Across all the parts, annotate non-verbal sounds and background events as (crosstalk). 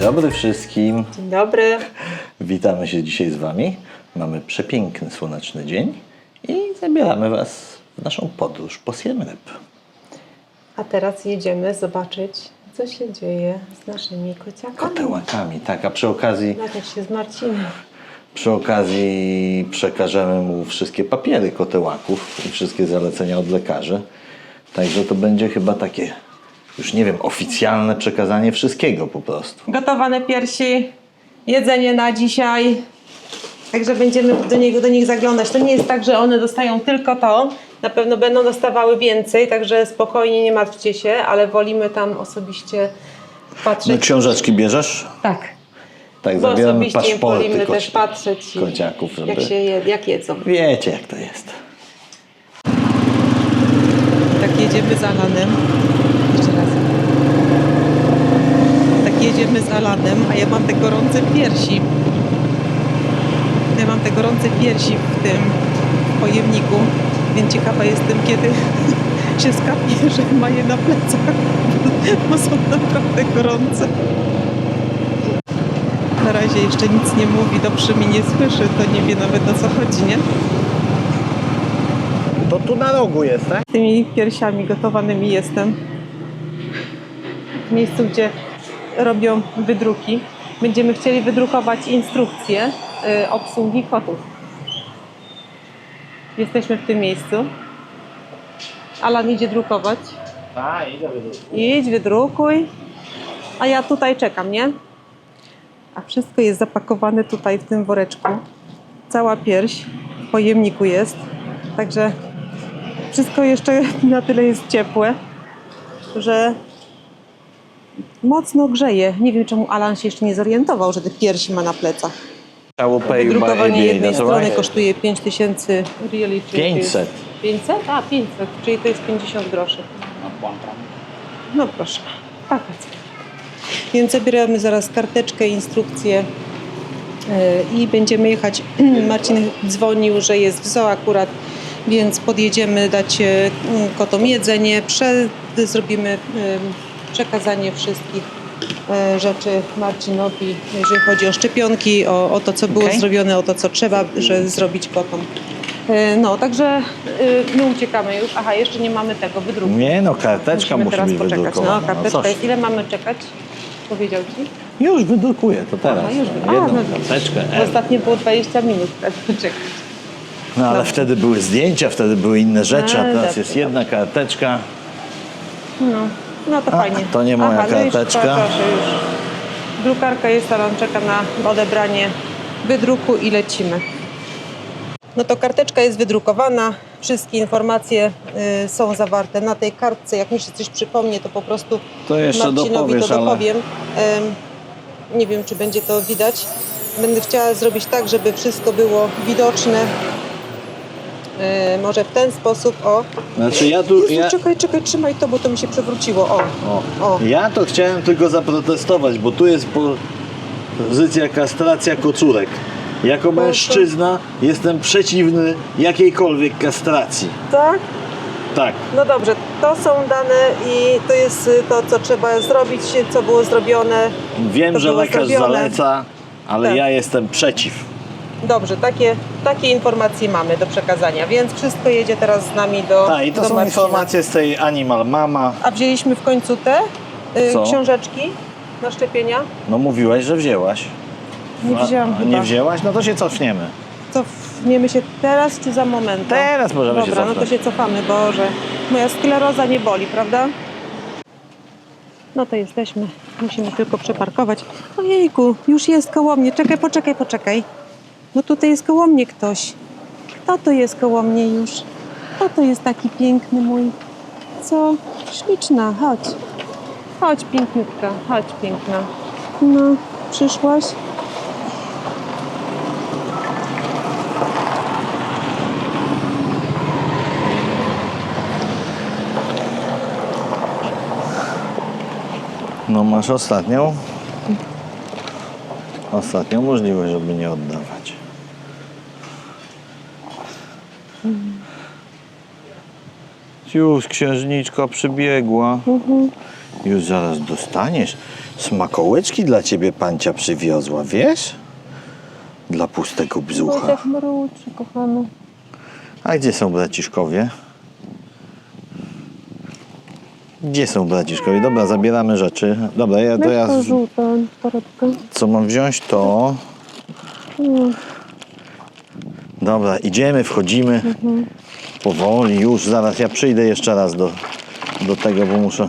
dobry wszystkim. Dzień dobry. Witamy się dzisiaj z Wami. Mamy przepiękny, słoneczny dzień i zabieramy Was w naszą podróż po Siem Reap. A teraz jedziemy zobaczyć, co się dzieje z naszymi kociakami. Kotełakami, tak, a przy okazji, Nawet się z Marcinem. przy okazji przekażemy mu wszystkie papiery kotełaków i wszystkie zalecenia od lekarzy. Także to będzie chyba takie, już nie wiem, oficjalne przekazanie wszystkiego po prostu. Gotowane piersi, jedzenie na dzisiaj. Także będziemy do, niego, do nich zaglądać. To nie jest tak, że one dostają tylko to. Na pewno będą dostawały więcej, także spokojnie, nie martwcie się, ale wolimy tam osobiście No patrzeć. książeczki bierzesz? Tak. Tak, Bo zabieramy osobiście paszporty wolimy też koci- patrzeć, kociaków, żeby... jak, się je, jak jedzą. Wiecie jak to jest. Tak jedziemy z Alanem. Jeszcze raz. Tak jedziemy z Alanem, a ja mam te gorące piersi. Ja mam te gorące piersi w tym pojemniku, więc ciekawa jestem, kiedy (laughs) się skapie, (laughs) że ma je na plecach, (laughs) bo są naprawdę gorące. Na razie jeszcze nic nie mówi, dobrze mnie nie słyszy, to nie wie nawet o co chodzi, nie? To tu na rogu jest, tak? tymi piersiami gotowanymi jestem. W miejscu, gdzie robią wydruki. Będziemy chcieli wydrukować instrukcje y, obsługi kotów. Jesteśmy w tym miejscu. Alan idzie drukować. A, idę wydrukować. Idź, wydrukuj. A ja tutaj czekam, nie? A wszystko jest zapakowane tutaj w tym woreczku. Cała pierś w pojemniku jest. Także wszystko jeszcze (laughs) na tyle jest ciepłe, że mocno grzeje. Nie wiem, czemu Alan się jeszcze nie zorientował, że te piersi ma na plecach. Pay Wydrukowanie ABA, jednej that's strony right. kosztuje 5000 really, czyli to jest 500. 500? A, 500, czyli to jest 50 groszy. No proszę, wakacje. Więc zabieramy zaraz karteczkę, instrukcję yy, i będziemy jechać. (clears throat) Marcin dzwonił, że jest w zoo akurat, więc podjedziemy dać yy, kotom jedzenie, prze, zrobimy przekazanie wszystkich yy, rzeczy Marcinowi, jeżeli chodzi o szczepionki, o, o to, co było Okej. zrobione, o to, co trzeba że zrobić kotom. Yy, No, także yy, my uciekamy już. Aha, jeszcze nie mamy tego wydruku. Nie no, karteczka Musimy musi teraz być poczekać. wydrukowana. No, karteczka. Ile mamy czekać? Powiedział ci? Już wydrukuję, to teraz. Aha, już a, Jedną no karteczkę. Bo E. ostatnio było 20 minut, tak czekać. No ale Dobrze. wtedy były zdjęcia, wtedy były inne rzeczy, a No, teraz jest jedna karteczka. No, no to A, fajnie. to nie moja Aha, no już, karteczka. proszę, już. Drukarka jest, ale on czeka na odebranie wydruku i lecimy. No to karteczka jest wydrukowana, wszystkie informacje y, są zawarte na tej kartce. Jak mi się coś przypomnie, to po prostu To jeszcze Marcinowi to ale- dopowiem. Em, nie wiem, czy będzie to widać. Będę chciała zrobić tak, żeby wszystko było widoczne. E, może w ten sposób, o. Znaczy ja tu... Jezu, Ja, czekaj, czekaj, trzymaj to, bo to mi się przewróciło, o. o, O. ja to chciałem tylko zaprotestować, bo tu jest pozycja kastracja kocurek. Jako mężczyzna jestem przeciwny jakiejkolwiek kastracji. Tak? Tak. No dobrze, to są dane i to jest y, to, co trzeba zrobić, co było zrobione. Wiem, że lekarz zrobione. zaleca, ale Tak. ja jestem przeciw. Dobrze, takie, takie informacje mamy do przekazania, więc wszystko jedzie teraz z nami do Tak, i to do są Marcina. informacje z tej Animal Mama. A wzięliśmy w końcu te y, Co? książeczki na szczepienia? No mówiłaś, że wzięłaś. Nie A- wzięłam a chyba. Nie wzięłaś? No to się cofniemy. Cofniemy się teraz czy za moment? Teraz możemy się Dobra, no to cofnąć. się cofamy, Boże. Moja skleroza nie boli, prawda? No to jesteśmy. Musimy tylko przeparkować. Ojejku, już jest koło mnie. Czekaj, poczekaj, poczekaj. No tutaj jest koło mnie ktoś. Kto to jest koło mnie już? Kto to jest taki piękny mój? Co? Śliczna, chodź. Chodź, piękniutka, chodź, piękna. No, przyszłaś? No masz ostatnią. Ostatnią możliwość, żeby nie oddawać. Już księżniczka przybiegła. Już zaraz dostaniesz. Smakołeczki dla ciebie pancia przywiozła, wiesz? Dla pustego brzucha. mruczy, kochano. A gdzie są braciszkowie? Gdzie są braciszkowie? Dobra, zabieramy rzeczy. Dobra, ja to ja... Co mam wziąć to... Dobra, idziemy, wchodzimy. Powoli, już zaraz ja przyjdę jeszcze raz do, do tego, bo muszę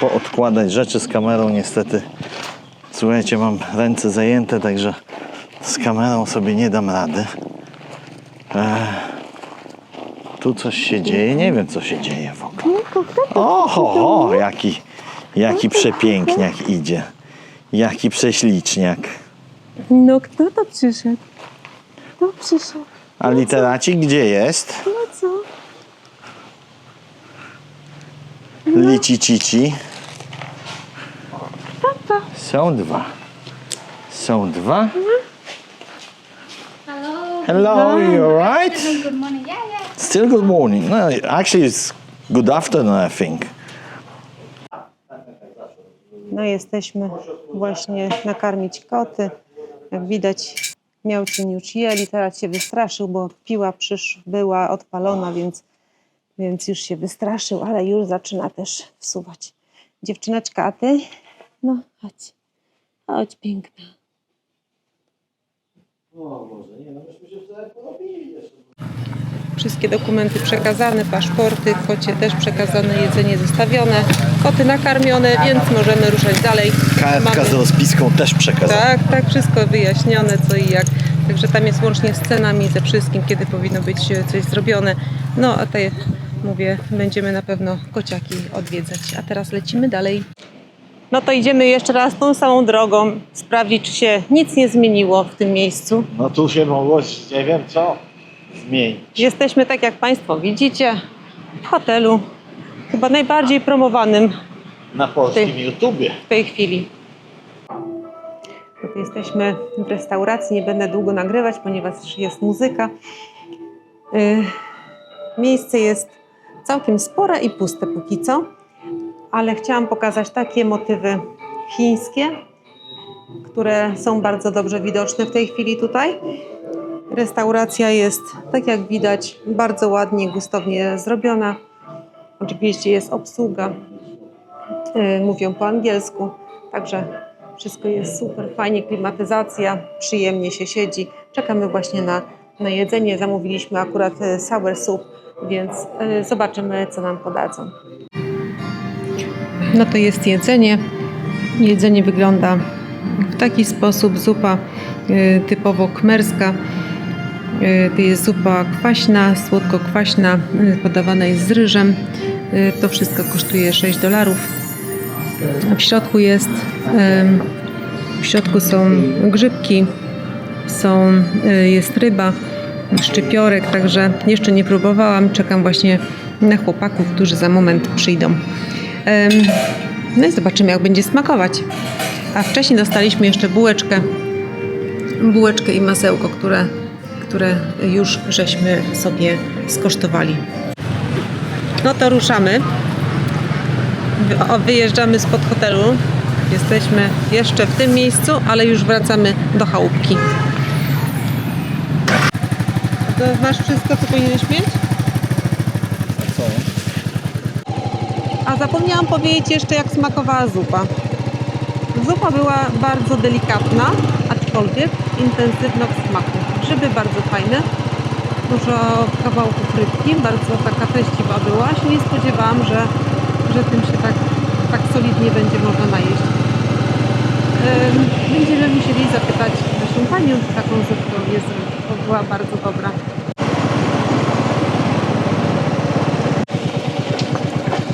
poodkładać rzeczy z kamerą niestety. Słuchajcie, mam ręce zajęte, także z kamerą sobie nie dam rady. Ech, tu coś się dzieje, nie wiem co się dzieje w ogóle. Oho, o, jaki, jaki przepiękniak idzie. Jaki prześliczniak. No kto to przyszedł? Kto przyszedł? A literacik gdzie jest? No co? Lici cici. Są dwa. Są dwa. Hello. Hello, you alright? Good morning. Yeah, yeah. Still good morning. No, actually it's good afternoon, I think. No jesteśmy właśnie nakarmić koty. Jak widać miał już jeli, teraz się wystraszył, bo piła przysz, była odpalona, więc, więc już się wystraszył, ale już zaczyna też wsuwać. Dziewczyneczka, a ty? No chodź, chodź piękna. Wszystkie dokumenty przekazane, paszporty, kocie też przekazane, jedzenie zostawione, koty nakarmione, więc możemy ruszać dalej. Kartka z rozpiską też przekazana. Tak, tak, wszystko wyjaśnione, co i jak. Także tam jest łącznie z cenami, ze wszystkim, kiedy powinno być coś zrobione. No, a te, mówię, będziemy na pewno kociaki odwiedzać. A teraz lecimy dalej. No to idziemy jeszcze raz tą samą drogą, sprawdzić, czy się nic nie zmieniło w tym miejscu. No tu się mogło, nie wiem co, zmienić. Jesteśmy, tak jak Państwo widzicie, w hotelu, chyba najbardziej promowanym Na polskim YouTubie. w tej chwili. Jesteśmy w restauracji, nie będę długo nagrywać, ponieważ jest muzyka. Y, Miejsce jest całkiem spore i puste póki co, ale chciałam pokazać takie motywy chińskie, które są bardzo dobrze widoczne w tej chwili tutaj. Restauracja jest, tak jak widać, bardzo ładnie, gustownie zrobiona. Oczywiście jest obsługa, y, mówią po angielsku, także wszystko jest super, fajnie, klimatyzacja, przyjemnie się siedzi. Czekamy właśnie na, na jedzenie, zamówiliśmy akurat y, sour soup, więc y, zobaczymy, co nam podadzą. No to jest jedzenie. Jedzenie wygląda w taki sposób, zupa typowo kmerska. Y, To jest zupa kwaśna, słodko-kwaśna, y, podawana jest z ryżem. Y, To wszystko kosztuje 6 dolarów. W środku jest, w środku są grzybki, są, jest ryba, szczypiorek, także jeszcze nie próbowałam. Czekam właśnie na chłopaków, którzy za moment przyjdą. No i zobaczymy, jak będzie smakować. A wcześniej dostaliśmy jeszcze bułeczkę, bułeczkę i masełko, które, które już żeśmy sobie skosztowali. No to ruszamy. Wyjeżdżamy spod hotelu. Jesteśmy jeszcze w tym miejscu, ale już wracamy do chałupki. To masz wszystko, co powinieneś mieć? Co? A zapomniałam powiedzieć jeszcze, jak smakowała zupa. Zupa była bardzo delikatna, aczkolwiek intensywna w smaku. Grzyby bardzo fajne, dużo kawałków rybki, bardzo taka treściwa była. Się nie spodziewałam, że, że tym się tak, tak solidnie będzie można najeść. Będziemy musieli zapytać naszą panią, taką zupkę jest, bo była bardzo dobra.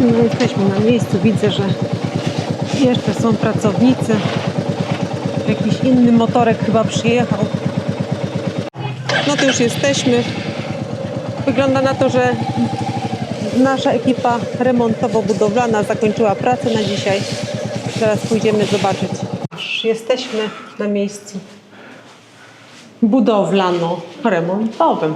No, jesteśmy na miejscu, widzę, że jeszcze są pracownicy. Jakiś inny motorek chyba przyjechał. No to już jesteśmy. Wygląda na to, że nasza ekipa remontowo-budowlana zakończyła pracę na dzisiaj. Teraz pójdziemy zobaczyć. Już jesteśmy na miejscu budowlano-remontowym.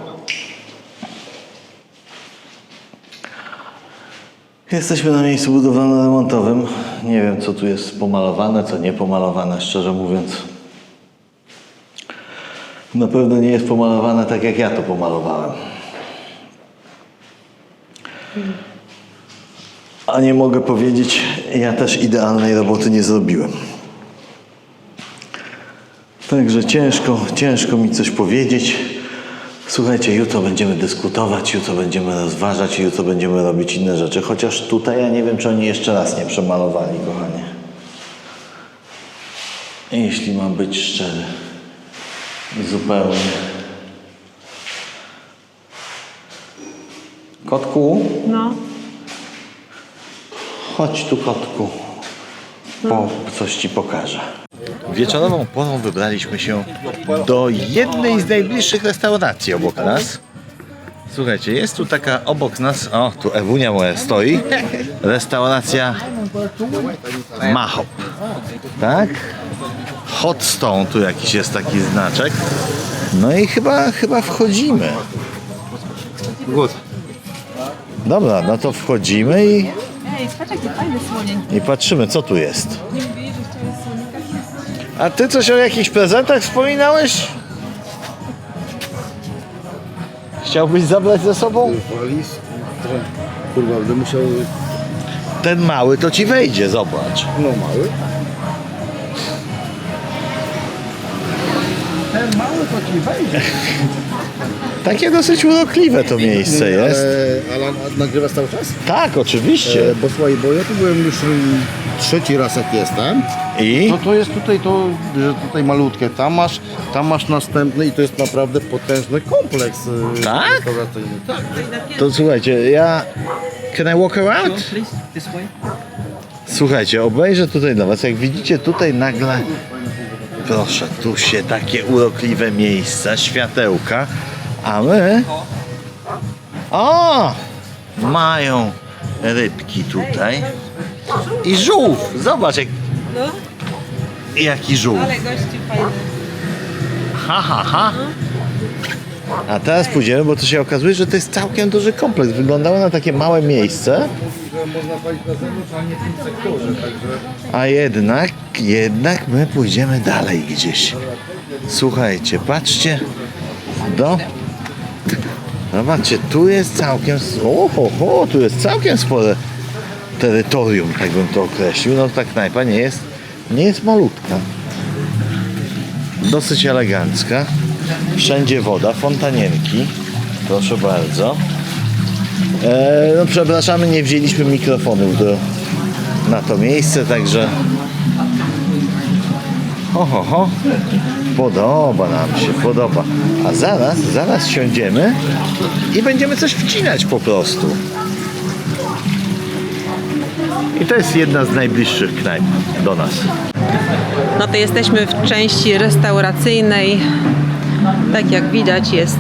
Jesteśmy na miejscu budowlano-remontowym. Nie wiem, co tu jest pomalowane, co nie pomalowane, szczerze mówiąc. Na pewno nie jest pomalowane tak, jak ja to pomalowałem. A nie mogę powiedzieć, ja też idealnej roboty nie zrobiłem. Także ciężko, ciężko mi coś powiedzieć. Słuchajcie, jutro będziemy dyskutować, jutro będziemy rozważać, jutro będziemy robić inne rzeczy. Chociaż tutaj ja nie wiem, czy oni jeszcze raz nie przemalowali, kochanie. Jeśli mam być szczery, zupełnie. Kotku, No. chodź tu, kotku. Po, coś ci pokażę. Wieczorową porą wybraliśmy się do jednej z najbliższych restauracji obok nas. Słuchajcie, jest tu taka obok nas, o tu Ewunia moja stoi, restauracja Mahop. Tak? Hot Stone, tu jakiś jest taki znaczek. No i chyba, chyba wchodzimy. Dobra, no to wchodzimy i, Ej, patrz i patrzymy, co tu jest. A ty coś o jakichś prezentach wspominałeś? Chciałbyś zabrać ze sobą? Waliz? Kurwa, będę musiał... Ten mały to ci wejdzie, zobacz. No mały. (laughs) Takie dosyć urokliwe to miejsce jest. Ale, ale nagrywasz cały czas? Tak, oczywiście. E, bo słuchaj, bo ja tu byłem już mm, trzeci raz jak jestem. I? No to jest tutaj to, że tutaj malutkie, tam masz, tam masz następny i to jest naprawdę potężny kompleks e, Tak? restauracyjny. Tak. To słuchajcie, ja... Can I walk around? Słuchajcie, obejrzę tutaj dla was. Jak widzicie tutaj nagle... Proszę, tu się takie urokliwe miejsca, światełka, a my... O! Mają rybki tutaj. I żółw! Zobacz, jak... jaki żółw. Ale gości fajne. Ha, ha, ha. A teraz pójdziemy, bo to się okazuje, że to jest całkiem duży kompleks. Wyglądało na takie małe miejsce, Można palić na zewnątrz, a nie w tym sektorze, także... a jednak, jednak my pójdziemy dalej gdzieś. Słuchajcie, patrzcie, do... Zobaczcie, tu jest całkiem... Oho, ho, tu jest całkiem spore terytorium, tak bym to określił. No ta knajpa nie jest, nie jest malutka. Dosyć elegancka. Wszędzie woda, fontanienki. Proszę bardzo. E, no przepraszamy, nie wzięliśmy mikrofonów do, na to miejsce, także ho, ho, ho. Podoba nam się, podoba. A zaraz, zaraz siądziemy i będziemy coś wcinać po prostu. I to jest jedna z najbliższych knajp do nas. No to jesteśmy w części restauracyjnej. Tak jak widać jest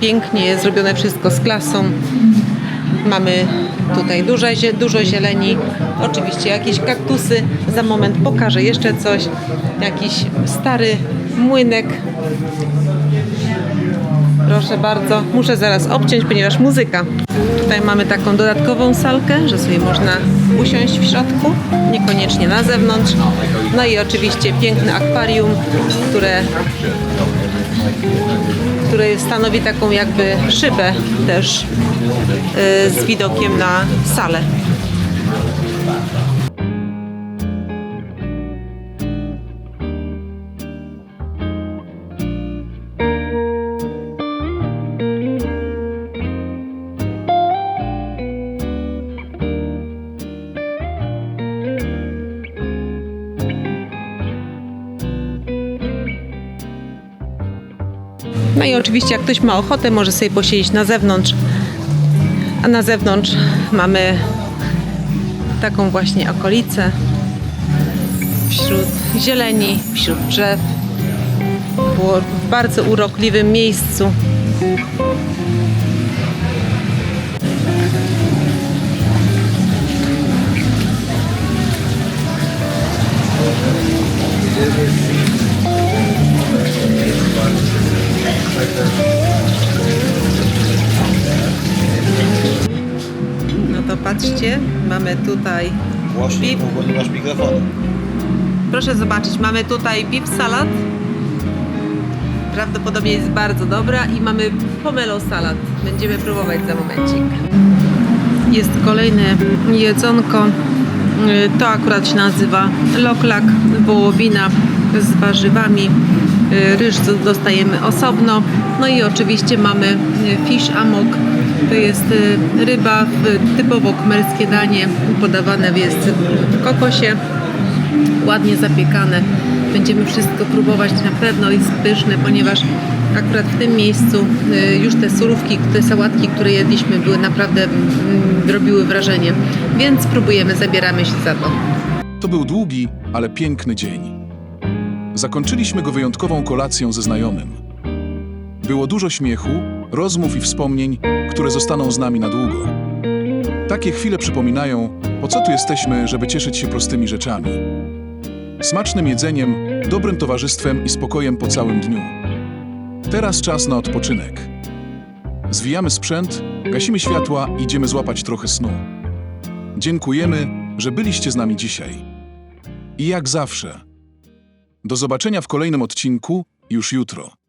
pięknie, zrobione wszystko z klasą. Mamy tutaj dużo, zie- dużo zieleni, oczywiście jakieś kaktusy. Za moment pokażę jeszcze coś. Jakiś stary młynek. Proszę bardzo, muszę zaraz obciąć, ponieważ muzyka. Tutaj mamy taką dodatkową salkę, że sobie można usiąść w środku, niekoniecznie na zewnątrz. No i oczywiście piękne akwarium, które, które stanowi taką jakby szybę też y, z widokiem na salę. Oczywiście jak ktoś ma ochotę, może sobie posiedzieć na zewnątrz. A na zewnątrz mamy taką właśnie okolicę wśród zieleni, wśród drzew. Było w bardzo urokliwym miejscu. No to zobaczcie, mamy tutaj Głośniej, bo nie masz mikrofonu. Proszę zobaczyć, mamy tutaj beef salad. Prawdopodobnie jest bardzo dobra i mamy pomelo salad. Będziemy próbować za momencik. Jest kolejne jedzonko. Y, To akurat się nazywa loklak, wołowina z warzywami. Y, Ryż dostajemy osobno. No i oczywiście mamy y, fish amok. To jest y, ryba, typowo kmerskie danie. Podawane jest w kokosie ładnie zapiekane. Będziemy wszystko próbować na pewno jest pyszne, ponieważ akurat w tym miejscu już te surówki, te sałatki, które jedliśmy były naprawdę, mm, robiły wrażenie. Więc spróbujemy, zabieramy się za to. To był długi, ale piękny dzień. Zakończyliśmy go wyjątkową kolacją ze znajomym. Było dużo śmiechu, rozmów i wspomnień, które zostaną z nami na długo. Takie chwile przypominają, po co tu jesteśmy, żeby cieszyć się prostymi rzeczami. Smacznym jedzeniem, dobrym towarzystwem i spokojem po całym dniu. Teraz czas na odpoczynek. Zwijamy sprzęt, gasimy światła i idziemy złapać trochę snu. Dziękujemy, że byliście z nami dzisiaj. I jak zawsze, do zobaczenia w kolejnym odcinku już jutro.